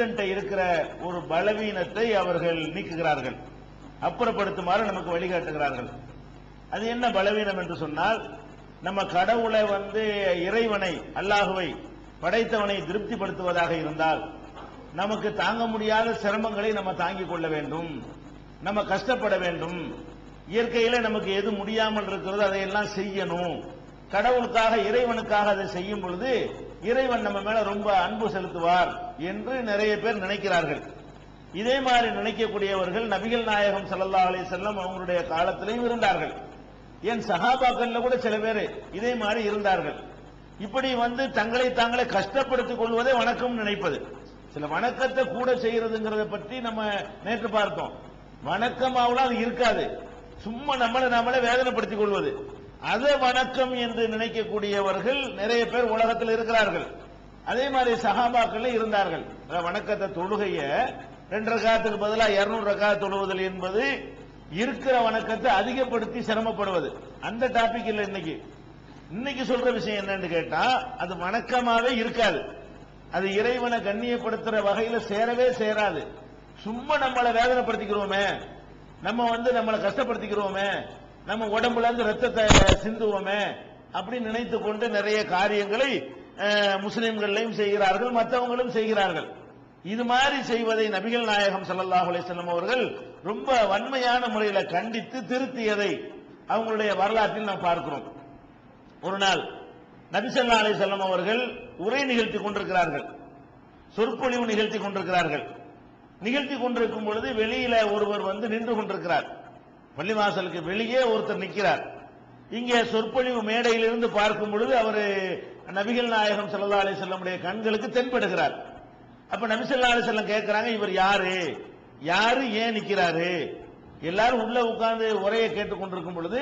இருக்கிற ஒரு பலவீனத்தை அவர்கள் நீக்குகிறார்கள். அப்புறப்படுத்துமாறு நமக்கு வழிகாட்டுகிறார்கள். அது என்ன பலவீனம் என்று சொன்னால் நம்ம கடவுளை வந்து இறைவனை அல்லாஹுவை படைத்தவனை திருப்திப்படுத்துவதாக இருந்தால் நமக்கு தாங்க முடியாத சிரமங்களை நம்ம தாங்கிக் கொள்ள வேண்டும். நம்ம கஷ்டப்பட வேண்டும். இயற்கையில நமக்கு எது முடியாமல் இருக்கிறதோ அதையெல்லாம் செய்யணும். கடவுளுக்காக இறைவனுக்காக அதை செய்யும் பொழுது இறைவன் நம்ம மேல ரொம்ப அன்பு செலுத்துவார். என்று நிறைய பேர் நினைக்கிறார்கள். இதே மாதிரி நினைக்கக்கூடியவர்கள் நபிகள் நாயகம் சல்லா அலி செல்லம் அவங்களுடைய காலத்திலையும் இருந்தார்கள். என் சஹாபாக்கள்ல கூட சில பேர் இதே மாதிரி இருந்தார்கள். இப்படி வந்து தங்களை தாங்களே கஷ்டப்படுத்திக் கொள்வதே வணக்கம் நினைப்பது. சில வணக்கத்தை கூட செய்யறதுங்கிறத பற்றி நம்ம நேற்று பார்த்தோம். வணக்கமாவெல்லாம் அது இருக்காது. சும்மா நம்மளை நம்மளை வேதனைப்படுத்திக் கொள்வது. அதை வணக்கம் என்று நினைக்கக்கூடியவர்கள் நிறைய பேர் உலகத்தில் இருக்கிறார்கள். அதே மாதிரி சகாபாக்கள் இருந்தார்கள். வணக்கத்தை தொழுகைய ரெண்டு ரகாத்துக்கு பதிலாக இருநூறு ரகா தொழுவதில் என்பது இருக்கிற வணக்கத்தை அதிகப்படுத்தி சிரமப்படுவது. அந்த டாபிக் இல்லை இன்னைக்கு. இன்னைக்கு சொல்ற விஷயம் என்னன்னு கேட்டா அது வணக்கமாவே இருக்காது. அது இறைவனை கண்ணியப்படுத்துற வகையில சேரவே சேராது. சும்மா நம்மளை வேதனைப்படுத்திக்கிறோமே. நம்ம வந்து நம்மளை கஷ்டப்படுத்திக்கிறோமே. நம்ம உடம்புல இருந்து ரத்தத்தை சிந்துவோமே அப்படின்னு நினைத்து கொண்டு நிறைய காரியங்களை அஹ், முஸ்லிம்களையும் செய்கிறார்கள் மற்றவங்களும் செய்கிறார்கள். இது மாதிரி செய்வதை நபிகள் நாயகம் சல்லாஹ் அலைஹி அவர்கள் ரொம்ப வன்மையான முறையில கண்டித்து திருத்தியதை அவங்களுடைய வரலாற்றில் நாம் பார்க்கிறோம். ஒரு நாள் நபிசல்லா அலைஹி வஸல்லம் அவர்கள் உரை நிகழ்த்தி கொண்டிருக்கிறார்கள். சொற்பொழிவு நிகழ்த்தி கொண்டிருக்கிறார்கள். நிகழ்த்தி கொண்டிருக்கும் பொழுது வெளியில ஒருவர் வந்து நின்று கொண்டிருக்கிறார். பள்ளிவாசலுக்கு வெளியே ஒருத்தர் நிற்கிறார். இங்கே சொற்பொழிவு மேடையிலிருந்து பார்க்கும் பொழுது அவர் நபிகள் நாயகம் சல்லா அலி செல்லமுடைய கண்களுக்கு தென்படுகிறார். அப்ப நபி ஸல்லல்லாஹு அலி செல்லம் கேட்கிறாங்க இவர் யாரு? யாரு ஏன் நிக்கிறாரு? எல்லாரும் உள்ள உட்கார்ந்து உரையை கேட்டுக்கொண்டிருக்கும் பொழுது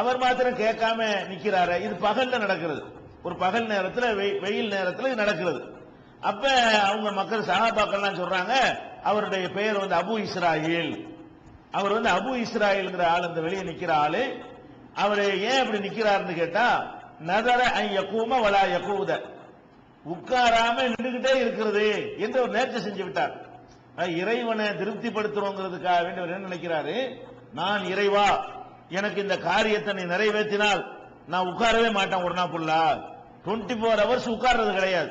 அவர் மாத்திரம் கேட்காம நிக்கிறாரு. இது பகல்ல நடக்கிறது. ஒரு பகல் நேரத்தில் வெயில் நேரத்தில் இது நடக்கிறது. அப்ப அவங்க மக்கள் சகாபாக்கள்லாம் சொல்றாங்க அவருடைய பெயர் வந்து அபு இஸ்ராயில். அவர் வந்து அபு இஸ்ராயில்ங்கிற ஆள் அந்த வெளியே நிக்கிற ஆளு அவர் ஏன் அப்படி நிக்கிறாருன்னு கேட்டா நதர ஐ யக்கூம வலா யக்கூத உட்காராம நின்றுகிட்டே இருக்கிறது என்று ஒரு நேர்ச்சி செஞ்சு விட்டார். இறைவனை திருப்திப்படுத்துறோங்கிறதுக்காக வேண்டி அவர் என்ன நினைக்கிறாரு? நான் இறைவா எனக்கு இந்த காரியத்தை நீ நிறைவேற்றினால் நான் உட்காரவே மாட்டேன் ஒரு நாள் ஃபுல்லா டுவெண்ட்டி ஃபோர் ஹவர்ஸ் உட்கார்றது கிடையாது.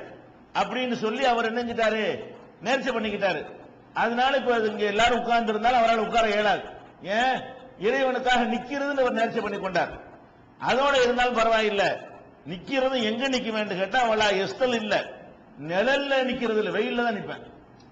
அப்படின்னு சொல்லி அவர் என்ன செஞ்சிட்டாரு? நேர்ச்சி பண்ணிக்கிட்டாரு. அதனால இப்ப அது இங்க எல்லாரும் உட்கார்ந்து இருந்தாலும் அவரால் உட்கார இயலாது. ஏன்? இறைவனுக்காக நிக்கிறதுன்னு அவர் நேர்ச்சி பண்ணி கொண்டார். அதோட இருந்தாலும் பரவாயில்ல. நிக்கிறது எங்க நிக்க வேண்டும் கேட்டா அவளா எஸ்தல் இல்ல. நிழல்ல நிக்கிறது இல்ல வெயில்ல தான் நிப்பேன்.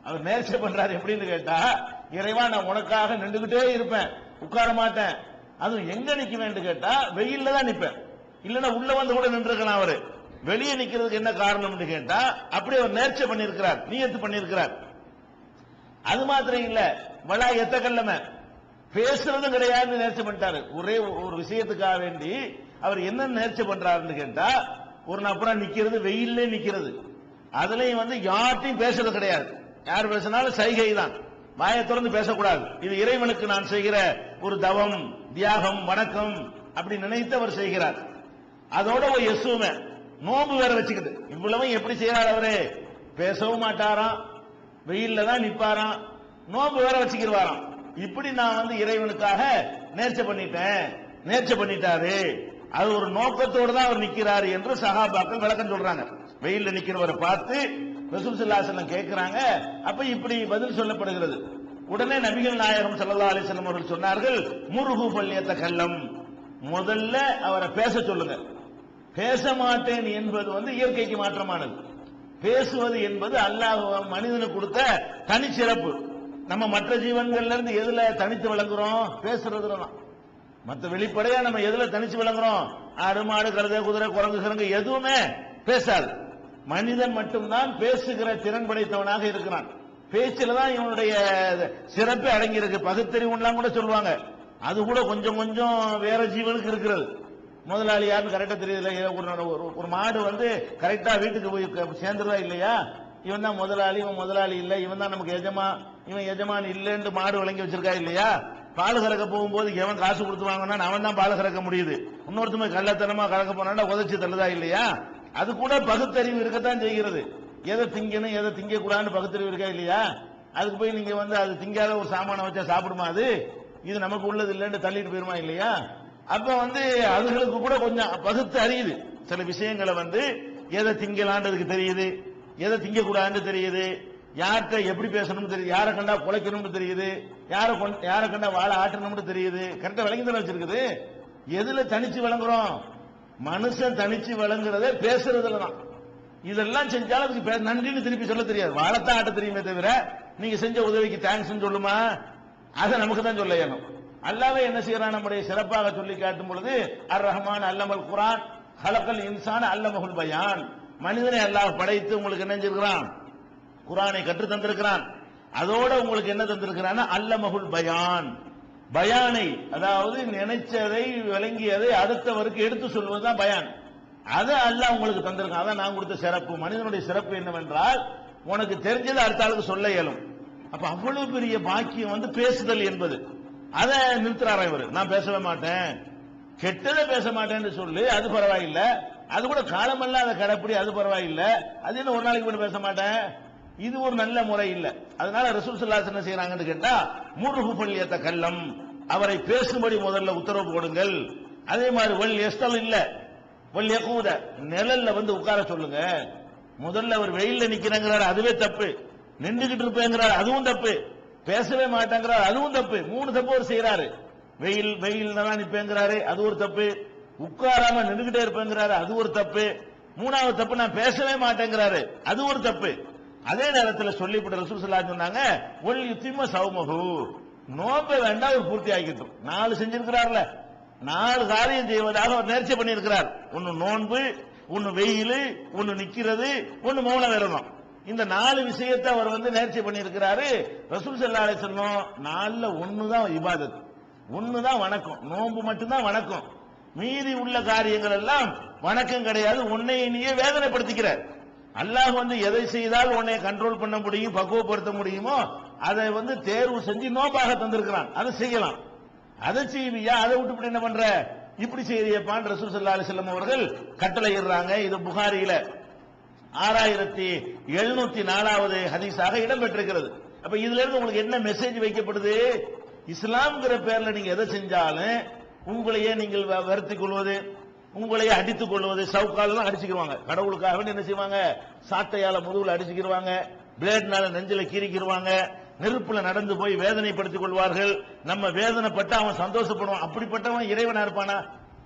அவர் நேர்ச்சி பண்றாரு எப்படின்னு கேட்டா இறைவா நான் உனக்காக நின்றுகிட்டே இருப்பேன். உட்கார மாட்டேன். அதுவும் எங்க நிக்க வேண்டும் கேட்டா வெயில்ல தான் நிப்பேன். இல்லன்னா உள்ள வந்து கூட நின்றுக்கலாம் அவரு. வெளியே நிக்கிறதுக்கு என்ன காரணம்னு கேட்டா அப்படி அவர் நேர்ச்சி பண்ணியிருக்கிறார். நியத்து பண்ணியிருக்கிறார். அது மாத்திரம் இல்ல. வளா எத்த கல்லமை பேசுறதும் கிடையாது நேர்ச்சி பண்ணிட்டாரு. ஒரே ஒரு விஷயத்துக்காக வேண்டி அவர் என்ன நேர்ச்சி பண்றாருன்னு கேட்டா ஒரு நபரா நிக்கிறது வெயில்ல நிக்கிறது. அதுலயும் வந்து யார்ட்டையும் பேசுறது கிடையாது. யார் பேசினாலும் சைகை தான் வாயை திறந்து பேசக்கூடாது. இது இறைவனுக்கு நான் செய்கிற ஒரு தவம் தியாகம் வணக்கம் அப்படி நினைத்து அவர் செய்கிறார். அதோட ஒரு எசுவுமே நோம்பு வேற வச்சுக்கிட்டு இவ்வளவும் எப்படி செய்யறாரு அவரு? பேசவும் மாட்டாராம். வெயில்ல தான் நிப்பாராம். நோம்பு வேற வச்சுக்கிடுவாராம் இப்படி நான் வந்து இறைவனுக்காக நேர்ச்சை பண்ணிட்டேன். நேர்ச்சை பண்ணிட்டாரு. அது ஒரு நோக்கத்தோடு தான் அவர் நிக்கிறாரு என்று சகாபாக்கள் விளக்கம் சொல்றாங்க. வெயில்ல நிக்கிறவரை பார்த்து ரசூல் ஸல்லல்லாஹு கேட்கிறாங்க அப்ப இப்படி பதில் சொல்லப்படுகிறது. உடனே நபிகள் நாயகம் சல்லா அலிசல்லம் அவர்கள் சொன்னார்கள் முருகு பள்ளியத்த கல்லம் முதல்ல அவரை பேச சொல்லுங்க. பேச மாட்டேன் என்பது வந்து இயற்கைக்கு மாற்றமானது. பேசுவது என்பது அல்லாஹ் மனிதனுக்கு கொடுத்த தனி சிறப்பு நம்ம மற்ற ஜீவன்கள்ல இருந்து எதுல தனித்து விளங்குறோம்? பேசுறதுல தான் மற்ற வெளிப்படையா நம்ம எதுல தனிச்சு விளங்குறோம்? ஆடு மாடு கழுதை குதிரை குரங்கு கிரங்கு எதுவுமே பேசாது. மனிதன் மட்டும்தான் பேசுகிற திறன் படைத்தவனாக இருக்கிறான். பேச்சில தான் இவனுடைய சிறப்பு அடங்கி இருக்கு பகுத்தறிவுலாம் கூட சொல்லுவாங்க. அது கூட கொஞ்சம் கொஞ்சம் வேற ஜீவனுக்கு இருக்கிறது. முதலாளி யாருன்னு கரெக்டா தெரியல ஒரு ஒரு- மாடு வந்து கரெக்டா வீட்டுக்கு போய் சேர்ந்துருதா இல்லையா? இவன் தான் முதலாளி இவன் முதலாளி இல்லை இவன் தான் நமக்கு எஜமா இவன் எஜமான் இல்லைன்னு மாடு வழங்கி வச்சிருக்கா இல்லையா? பால் கறக்க போகும்போது எவன் காசு கொடுத்து வாங்கினா அவன் தான் பால் கறக்க முடியுது. இன்னொருத்தமே கள்ளத்தனமா கறக்க போனா உதச்சி தள்ளுதா இல்லையா? அது கூட பகுத்தறிவு இருக்கத்தான் செய்கிறது. எதை திங்கணும் எதை திங்க கூடாதுன்னு பகுத்தறிவு இருக்கா இல்லையா? அதுக்கு போய் நீங்க வந்து அது திங்காத ஒரு சாமானை வச்சா சாப்பிடுமா அது? இது நமக்கு உள்ளது இல்லைன்னு தள்ளிட்டு போயிருமா இல்லையா? அப்ப வந்து அதுகளுக்கு கூட கொஞ்சம் பகுத்து அறியுது. சில விஷயங்களை வந்து எதை திங்கலான்றதுக்கு தெரியுது. எதை திங்க கூடாதுன்னு தெரியுது. யார்கிட்ட எப்படி பேசணும்னு தெரியுது. யாரை கண்டா குலைக்கணும்னு தெரியுது. யாரை கொண்- யாரை கண்டா வாழை ஆட்டணும்னு தெரியுது. கரெக்டா விளங்கி தானே வச்சிருக்குது? எதுல தனிச்சு விளங்குறோம்? மனுஷன் தனிச்சு விளங்குறதே பேசுறதுல தான். இதெல்லாம் செஞ்சாலும் அதுக்கு பே- நன்றின்னு திருப்பி சொல்ல தெரியாது. வாழத்தான் ஆட்ட தெரியுமே தவிர நீங்க செஞ்ச உதவிக்கு தேங்க்ஸ் சொல்லுமா? அதை நமக்கு தான் சொல்ல இயலும். அல்லாவே என்ன செய்யறான்? நம்முடைய சிறப்பாக சொல்லி காட்டும் பொழுது அர் ரஹ்மான் அல்லமல் குரான் ஹலக்கல் இன்சான் அல்லமகுல் பயான். மனிதனை அல்லாஹ் படைத்து உங்களுக்கு என்ன குரானை கற்று தந்திருக்கிறான். அதோட உங்களுக்கு என்ன தந்திருக்கிறான் அல்லமகுல் பயான். பயானை அதாவது நினைச்சதை விளங்கியதை அடுத்தவருக்கு எடுத்து சொல்வதுதான் பயான். அதை அல்ல உங்களுக்கு தந்திருக்கான். அதான் நான் கொடுத்த சிறப்பு. மனிதனுடைய சிறப்பு என்னவென்றால் உனக்கு தெரிஞ்சதை அடுத்த ஆளுக்கு சொல்ல இயலும். அப்ப அவ்வளவு பெரிய பாக்கியம் வந்து பேசுதல் என்பது. அதை நிறுத்துறாரா இவர்? நான் பேசவே மாட்டேன். கெட்டதை பேச மாட்டேன்னு சொல்லி அது பரவாயில்லை. அது கூட காலமெல்லாம் அதை கடைப்பிடி அது பரவாயில்ல. அது என்ன ஒரு நாளைக்கு மட்டும் பேச மாட்டேன்? இது ஒரு நல்ல முறை இல்லை. அதனால ரசூல் சல்லாஸ் என்ன செய்யறாங்கன்னு கேட்டா மூர்ஹு பள்ளியத்த கல்லம். அவரை பேசும்படி முதல்ல உத்தரவு போடுங்கள். அதே மாதிரி வல் எஸ்தல் இல்ல வல் எக்கூத நிழல்ல வந்து உட்கார சொல்லுங்க. முதல்ல அவர் வெயில்ல நிக்கிறங்கிறார் அதுவே தப்பு. நின்றுகிட்டு இருப்பேங்கிறார் அதுவும் தப்பு. பேசவே மாட்டேங்கிறார் அதுவும் தப்பு. மூணு தப்பு அவர் செய்யறாரு வெயில் வெயில் தான் நிப்பேங்கிறாரு அது ஒரு தப்பு. உட்காராம நின்றுகிட்டே இருப்பேங்கிறாரு. அது ஒரு தப்பு. மூணாவது தப்பு நான் பேசவே மாட்டேங்கிறாரு. அது ஒரு தப்பு. அதே நேரத்தில் சொல்லிவிட்டு ரசூல் சொல்லா சொன்னாங்க ஒல் யுத்திம சௌமகு நோம்பை வேண்டாம் அவர் பூர்த்தி ஆகிட்டும் நாலு செஞ்சிருக்கிறார்ல. நாலு காரியம் செய்வதாக அவர் நேர்ச்சி பண்ணியிருக்கிறார். ஒன்னு நோன்பு ஒன்னு வெயில் ஒன்னு நிக்கிறது ஒன்னு மௌன விரதம். இந்த நாலு விஷயத்தை அவர் வந்து நேர்ச்சி பண்ணியிருக்கிறாரு. ரசூல் ஸல்லல்லாஹு அலைஹி சொன்னோம் நாலுல ஒண்ணுதான் இபாதத். தான் வணக்கம். நோன்பு மட்டும்தான் வணக்கம். மீதி உள்ள காரியங்கள் எல்லாம் வணக்கம் கிடையாது. உன்னை நீயே வேதனைப்படுத்திக்கிற அல்லாஹ் வந்து எதை செய்தால் உன்னை கண்ட்ரோல் பண்ண முடியும் பக்குவப்படுத்த முடியுமோ அதை வந்து தேர்வு செஞ்சு நோப்பாக தந்திருக்கிறான். அதை செய்யலாம். அதை செய்வியா? அதை விட்டு என்ன பண்ற? இப்படி செய்யறியப்பான் ரசூல் சல்லா அலிசல்லம் அவர்கள் கட்டளை இடுறாங்க இது புகாரியில ஆறாயிரத்தி எழுநூத்தி நாலாவது ஹதீஸாக இடம்பெற்றிருக்கிறது. அப்ப இதுல இருந்து உங்களுக்கு என்ன மெசேஜ் வைக்கப்படுது? இஸ்லாம்ங்கிற பேர்ல நீங்க எதை செஞ்சாலும் உங்களையே நீங்கள் வ- வருத்திக் கொள்வது உங்களையே அடித்துக் கொள்வது சவுக்காலெல்லாம் அடிச்சுக்கிருவாங்க. கடவுளுக்காக என்ன செய்வாங்க? சாட்டையால முதுகுல அடிச்சுக்கிருவாங்க பிளேட்னால நெஞ்சில கீறிக்கிருவாங்க நெருப்புல நடந்து போய் வேதனைப்படுத்திக் கொள்வார்கள். நம்ம வேதனைப்பட்டு அவன் சந்தோஷப்படுவான். அப்படிப்பட்டவன் இறைவனா இருப்பானா?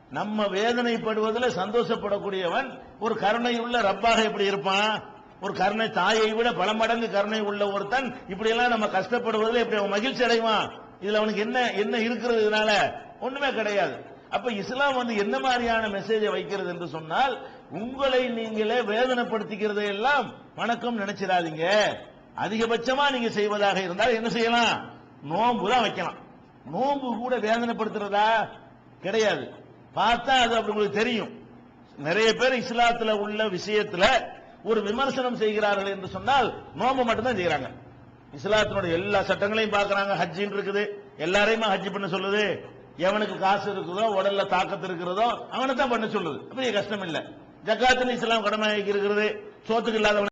நம்ம வேதனைப்படுவதில் சந்தோஷப்படக்கூடியவன் ஒரு கருணை உள்ள ரப்பாக எப்படி இருப்பான்? ஒரு கருணை தாயை விட பல மடங்கு கருணை உள்ள ஒருத்தன். இப்படி எல்லாம் நம்ம கஷ்டப்படுவதில் எப்படி அவன் மகிழ்ச்சி அடைவான்? இதுல அவனுக்கு என்ன என்ன இருக்கிறது இதனால? ஒண்ணுமே கிடையாது. அப்ப இஸ்லாம் வந்து என்ன மாதிரியான மெசேஜை வைக்கிறது என்று சொன்னால் உங்களை நீங்களே வேதனைப்படுத்திக்கிறதை எல்லாம் வணக்கம் நினைச்சிடாதீங்க. அதிகபட்சமா நீங்க செய்வதாக இருந்தால் என்ன செய்யலாம்? நோன்பு தான் வைக்கலாம். நோன்பு கூட வேதனைப்படுத்துறதா? கிடையாது. பார்த்தா அது அப்படி உங்களுக்கு தெரியும். நிறைய பேர் இஸ்லாத்துல உள்ள விஷயத்துல ஒரு விமர்சனம் செய்கிறார்கள் என்று சொன்னால் நோம்பு மட்டும்தான் செய்யறாங்க. இஸ்லாத்தினுடைய எல்லா சட்டங்களையும் பார்க்கறாங்க. ஹஜ்ஜின்னு இருக்குது. எல்லாரையுமே ஹஜ் பண்ண சொல்லுது? எவனுக்கு காசு இருக்குதோ உடல்ல தாக்கத்து இருக்கிறதோ அவனை தான் பண்ண சொல்லுது. பெரிய கஷ்டம் இல்ல ஜக்காத்துல இஸ்லாம் கடமை இருக்கிறது சோத்துக்கு இல்லாதவன்